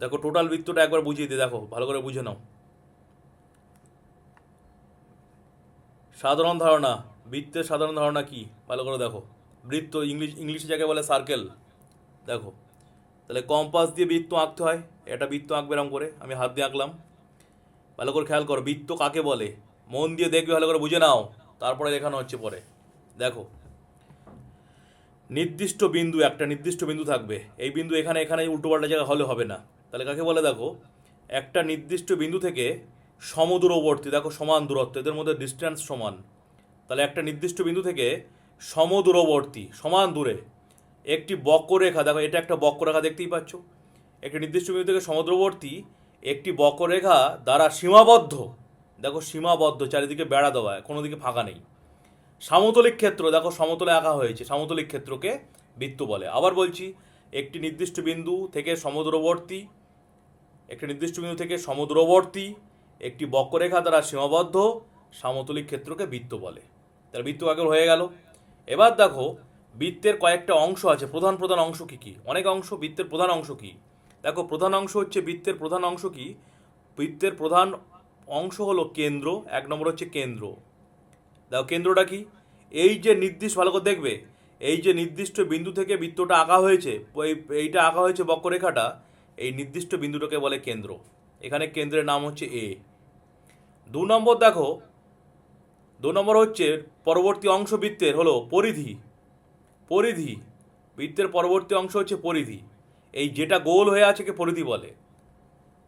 দেখো টোটাল বৃত্তটা একবার বুঝিয়ে দিই, দেখো, ভালো করে বুঝে নাও। সাধারণ ধারণা, বৃত্তের সাধারণ ধারণা কি? ভালো করে দেখো। বৃত্ত ইংলিশ, ইংলিশে যাকে বলে সার্কেল দেখো। তাহলে কম্পাস দিয়ে বৃত্ত আঁকতে হয়, এটা বৃত্ত আঁকবে এরম করে, আমি হাত দিয়ে আঁকলাম। ভালো করে খেয়াল করো, বৃত্ত কাকে বলে? মন দিয়ে দেখবে, ভালো করে বুঝে নাও। তারপরে দেখানো হচ্ছে পরে। দেখো। নির্দিষ্ট বিন্দু, একটা নির্দিষ্ট বিন্দু থাকবে। এই বিন্দু এখানে এখানে উল্টোপাল্টা জায়গা হলে হবে না। তাহলে কাকে বলে দেখো? একটা নির্দিষ্ট বিন্দু থেকে সমদূরবর্তী, দেখো সমান দূরত্ব, এদের মধ্যে ডিস্ট্যান্স সমান। তাহলে একটা নির্দিষ্ট বিন্দু থেকে সমদূরবর্তী, সমান দূরে, একটি বক্ররেখা, দেখো এটা একটা বক্ররেখা দেখতেই পাচ্ছ। একটি নির্দিষ্ট বিন্দু থেকে সমুদ্রবর্তী, একটি বক্ররেখা দ্বারা সীমাবদ্ধ, দেখো সীমাবদ্ধ, চারিদিকে বেড়া দেওয়া, কোনো দিকে ফাঁকা নেই। সমতলিক ক্ষেত্র, দেখো সমতলে আঁকা হয়েছে, সমতলিক ক্ষেত্রকে বৃত্ত বলে। আবার বলছি, একটি নির্দিষ্ট বিন্দু থেকে সমুদ্রবর্তী একটি নির্দিষ্ট বিন্দু থেকে সমুদ্রবর্তী, একটি বক্ররেখা দ্বারা সীমাবদ্ধ সমতলিক ক্ষেত্রকে বৃত্ত বলে। তার বৃত্ত আগের হয়ে গেল? এবার দেখো, বৃত্তের কয়েকটা অংশ আছে। প্রধান প্রধান অংশ কি কি? অনেক অংশ, বৃত্তের প্রধান অংশ কি? দেখো, প্রধান অংশ হচ্ছে বৃত্তের প্রধান অংশ কি? বৃত্তের প্রধান অংশ হলো কেন্দ্র, এক নম্বর হচ্ছে কেন্দ্র। দেখো, কেন্দ্রটা কি? এই যে নির্দিষ্ট, ভালো করে দেখবে, এই যে নির্দিষ্ট বিন্দু থেকে বৃত্তটা আঁকা হয়েছে এই- এইটা আঁকা হয়েছে বক্ররেখাটা এই নির্দিষ্ট বিন্দুটাকে বলে কেন্দ্র। এখানে কেন্দ্রের নাম হচ্ছে এ দু নম্বর দেখো, দু নম্বর হচ্ছে পরবর্তী অংশ বৃত্তের হলো পরিধি। পরিধি, বৃত্তের পরবর্তী অংশ হচ্ছে পরিধি। এই যেটা গোল হয়ে আছে কে পরিধি বলে।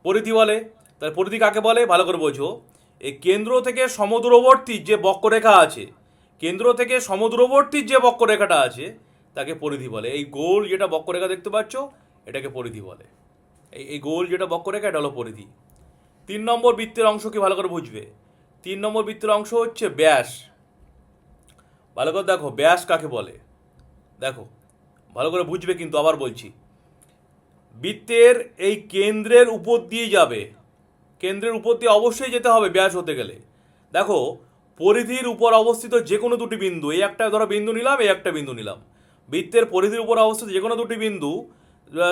পরিধি বলে, তাহলে পরিধি কাকে বলে? ভালো করে বোঝো। এই কেন্দ্র থেকে সমদূরবর্তী যে বক্ররেখা আছে, কেন্দ্র থেকে সমদূরবর্তী যে বক্ররেখাটা আছে, তাকে পরিধি বলে। এই গোল যেটা বক্ররেখা দেখতে পাচ্ছ, এটাকে পরিধি বলে। এই গোল যেটা বক্ররেখা এটা হলো পরিধি। তিন নম্বর বৃত্তের অংশ কি ভালো করে বুঝবে? তিন নম্বর বৃত্তের অংশ হচ্ছে ব্যাস। ভালো করে দেখো, ব্যাস কাকে বলে? দেখো, ভালো করে বুঝবে কিন্তু, আবার বলছি। বৃত্তের এই কেন্দ্রের উপর দিয়ে যাবে। কেন্দ্রের উপর দিয়ে অবশ্যই যেতে হবে ব্যাস হতে গেলে। দেখো, পরিধির উপর অবস্থিত যে কোনো দুটি বিন্দু, এই একটা ধরো বিন্দু নিলাম, এই একটা বিন্দু নিলাম। বৃত্তের পরিধির উপর অবস্থিত যে কোনো দুটি বিন্দু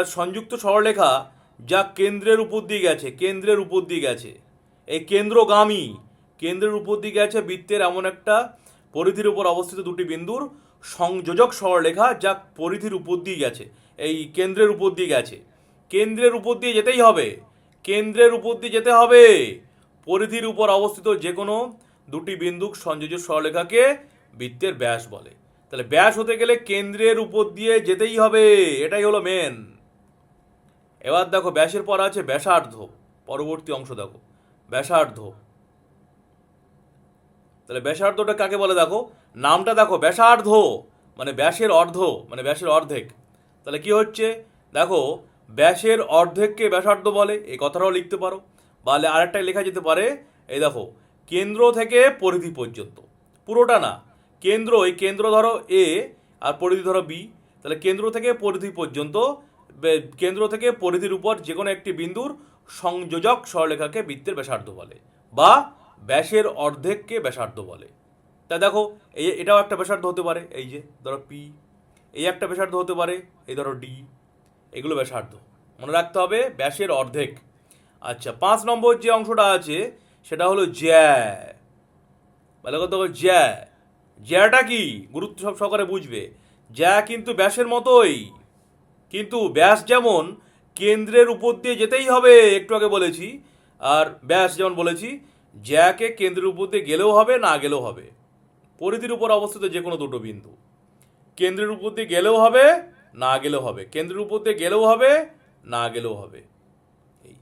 সংযুক্ত সরলরেখা যা কেন্দ্রের উপর দিয়ে গেছে, কেন্দ্রের উপর দিয়ে গেছে। এই কেন্দ্রগামী, কেন্দ্রের উপর দিয়ে গেছে বৃত্তের এমন একটা পরিধির উপর অবস্থিত দুটি বিন্দুর সংযোজক সরলরেখা যা পরিধির উপর দিয়ে গেছে, এই কেন্দ্রের উপর দিয়ে গেছে। কেন্দ্রের উপর দিয়ে যেতেই হবে, কেন্দ্রের উপর দিয়ে যেতে হবে। পরিধির উপর অবস্থিত যে কোনো দুটি বিন্দুক সংযোজক সরলরেখাকে বৃত্তের ব্যাস বলে। তাহলে ব্যাস হতে গেলে কেন্দ্রের উপর দিয়ে যেতেই হবে, এটাই হলো মেন এবার দেখো, ব্যাসের পর আছে ব্যাসার্ধ। পরবর্তী অংশ দেখো। ব্যাসার্ধ। তাহলে ব্যাসার্ধটা কাকে বলে দেখো? নামটা দেখো, ব্যাসার্ধ। মানে ব্যাসের অর্ধ মানে ব্যাসের অর্ধেক। তাহলে কি হচ্ছে? দেখো, ব্যাসের অর্ধেককে ব্যাসার্ধ বলে, এই কথাটাও লিখতে পারো। বা আরেকটাই লেখা যেতে পারে, এই দেখো, কেন্দ্র থেকে পরিধি পর্যন্ত। পুরোটা না। কেন্দ্র, এই কেন্দ্র ধরো এ আর পরিধি ধরো বি তাহলে কেন্দ্র থেকে পরিধি পর্যন্ত কেন্দ্র থেকে পরিধির উপর যে কোনো একটি বিন্দুর সংযোজক সরলেখাকে বৃত্তের ব্যাসার্ধ বলে বা ব্যাসের অর্ধেককে ব্যাসার্ধ বলে। তা দেখো, এই এটাও একটা ব্যাসার্ধ হতে পারে, এই যে ধরো পি এই একটা ব্যাসার্ধ হতে পারে, এই ধরো ডি এগুলো ব্যাসার্ধ। মনে রাখতে হবে ব্যাসের অর্ধেক। আচ্ছা পাঁচ নম্বর যে অংশটা আছে, সেটা হলো জ্যা। ভালো জ্যা। জ্যাটা কি? গুরুত্ব সব সহকারে বুঝবে। জ্যা কিন্তু ব্যাসের মতোই। কিন্তু ব্যাস যেমন কেন্দ্রের উপর দিয়ে যেতেই হবে, একটু আগে বলেছি। আর ব্যাস যেমন বলেছি, জ্যাকে কেন্দ্রের উপর দিয়ে গেলেও হবে, না গেলেও হবে। পরিধির উপর অবস্থিত যে কোনো দুটো বিন্দু। কেন্দ্রের উপর দিয়ে গেলেও হবে, না গেলেও হবে। কেন্দ্রের উপর দিয়ে গেলেও হবে, না গেলেও হবে। এই।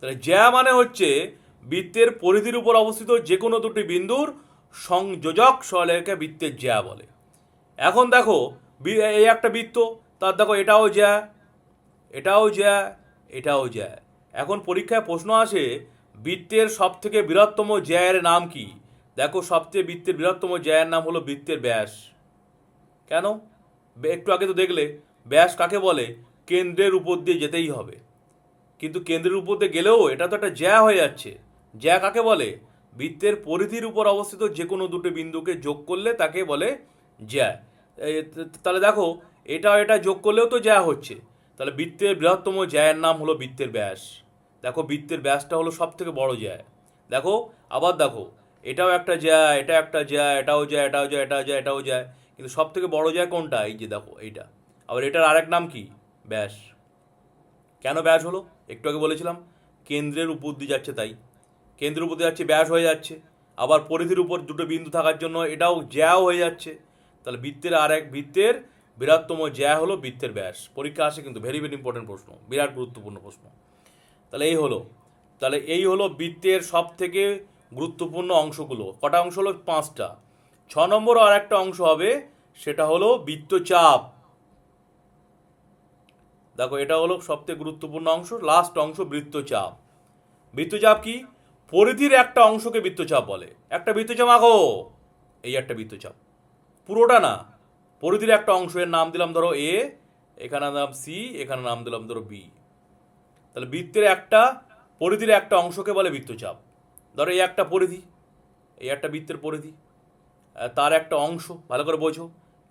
তাহলে জ্যা মানে হচ্ছে, বৃত্তের পরিধির উপর অবস্থিত যে কোনো দুটি বিন্দুর সংযোজক সরলরেখা বৃত্তের জ্যা বলে। এখন দেখো এই একটা বৃত্ত তার দেখো, এটাও জ্যা এটাও জ্যা এটাও জ্যা এখন পরীক্ষায় প্রশ্ন আসে, বৃত্তের সব থেকে বৃহত্তম জ্যায়ের নাম কি? দেখো, সবচেয়ে বৃত্তের বৃহত্তম জ্যায়ের নাম হলো বৃত্তের ব্যাস। কেন? একটু আগে তো দেখলে, ব্যাস কাকে বলে? কেন্দ্রের উপর দিয়ে যেতেই হবে। কিন্তু কেন্দ্রের উপর দিয়ে গেলেও এটা তো একটা জ্যা হয়ে যাচ্ছে। জ্যা কাকে বলে? বৃত্তের পরিধির উপর অবস্থিত যে কোনো দুটো বিন্দুকে যোগ করলে তাকে বলে জ্যা। তাহলে দেখো এটা এটা যোগ করলেও তো জ্যা হচ্ছে। তাহলে বৃত্তের বৃহত্তম জ্যায়ের নাম হলো বৃত্তের ব্যাস। দেখো বৃত্তের ব্যাসটা হলো সব থেকে বড় জ্যায় দেখো, আবার দেখো, এটাও একটা জ্যায় এটা একটা জ্যায় এটাও যায় এটাও যায় এটাও যায় এটাও যায় কিন্তু সব থেকে বড় জ্যায় কোনটা? এই যে দেখো, এইটা। আবার এটার আরেক নাম কি? ব্যাস। কেন ব্যাস হলো? একটু আগে বলেছিলাম, কেন্দ্রের উপর দিয়ে যাচ্ছে তাই। কেন্দ্রের উপর দিয়ে যাচ্ছে, ব্যাস হয়ে যাচ্ছে। আবার পরিধির উপর দুটো বিন্দু থাকার জন্য এটাও জ্যাও হয়ে যাচ্ছে। তাহলে বৃত্তের আর এক বৃত্তের বৃহত্তম জ্যা হলো বৃত্তের ব্যাস। পরীক্ষা আসে কিন্তু ভেরি ভেরি ইম্পর্টেন্ট প্রশ্ন, বিরাট গুরুত্বপূর্ণ প্রশ্ন। তাহলে এই হলো, তাহলে এই হলো বৃত্তের সব থেকে গুরুত্বপূর্ণ অংশগুলো। কটা অংশ হলো? পাঁচটা। ছ নম্বর আর একটা অংশ হবে, সেটা হলো বৃত্তচাপ। দেখো, এটা হলো সবথেকে গুরুত্বপূর্ণ অংশ লাস্ট অংশ বৃত্তচাপ। বৃত্তচাপ কি? পরিধির একটা অংশকে বৃত্তচাপ বলে। একটা বৃত্তচাপ আঁকো। এই একটা বৃত্তচাপ। পুরোটা না। পরিধির একটা অংশের নাম দিলাম ধরো এ এখানে নাম সি এখানে নাম দিলাম ধরো বি তাহলে বৃত্তের একটা, পরিধির একটা অংশকে বলে বৃত্তচাপ। ধরো এই একটা পরিধি এই একটা বৃত্তের পরিধি তার একটা অংশ, ভালো করে বোঝো।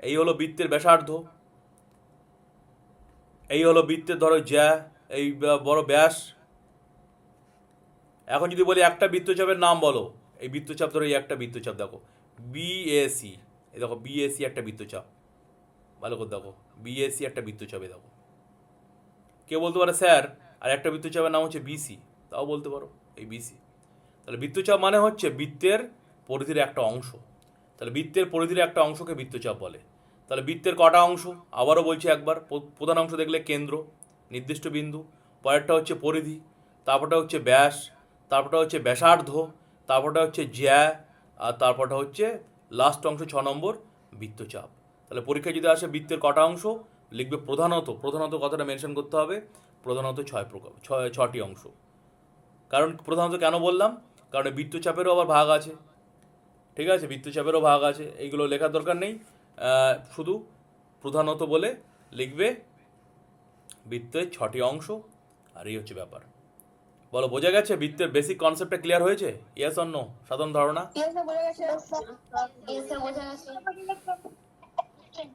এই হলো বৃত্তের ব্যাসার্ধ। এই হলো বৃত্তের ধরো জ্যা, এই বড় ব্যাস। এখন যদি বলি একটা বৃত্তচাপের নাম বলো, এই বৃত্তচাপ ধরো এই একটা বৃত্তচাপ, দেখো। বিএসি এই দেখো বিএসি একটা বৃত্তচাপ। ভালো করে দেখো বিএসি একটা বৃত্তচাপে দেখো। কেউ বলতে পারে, স্যার, আর একটা বৃত্তচাপের নাম হচ্ছে বিসি তাও বলতে পারো, এই বিসি তাহলে বৃত্তচাপ মানে হচ্ছে বৃত্তের পরিধির একটা অংশ। তাহলে বৃত্তের পরিধির একটা অংশকে বৃত্তচাপ বলে। তাহলে বৃত্তের কটা অংশ? আবারও বলছি একবার প্রধান অংশ দেখলে কেন্দ্র, নির্দিষ্ট বিন্দু, পরেরটা হচ্ছে পরিধি, তারপরটা হচ্ছে ব্যাস, তারপরটা হচ্ছে ব্যাসার্ধ, তারপরটা হচ্ছে জ্যা, আর তারপরটা হচ্ছে লাস্ট অংশ ছ নম্বর বৃত্তচাপ তাহলে পরীক্ষায় যদি আসে বৃত্তের কটা অংশ, লিখবে প্রধানত প্রধানত কথাটা মেনশন করতে হবে, প্রধানত ছয় প্রকার ছয়, ছটি অংশ। কারণ প্রধানত কেন বললাম? কারণ বৃত্তচাপেরও আবার ভাগ আছে। ঠিক আছে? বৃত্তচাপেরও ভাগ আছে। এইগুলো লেখার দরকার নেই। শুধু প্রধানত বলে লিখবে বৃত্তের ছটি অংশ, আর এই হচ্ছে ব্যাপার। বলো, বোঝা গেছে বৃত্তের বেসিক কনসেপ্টটা ক্লিয়ার হয়েছে? ইয়াস অন্য সাধারণ ধারণা? question.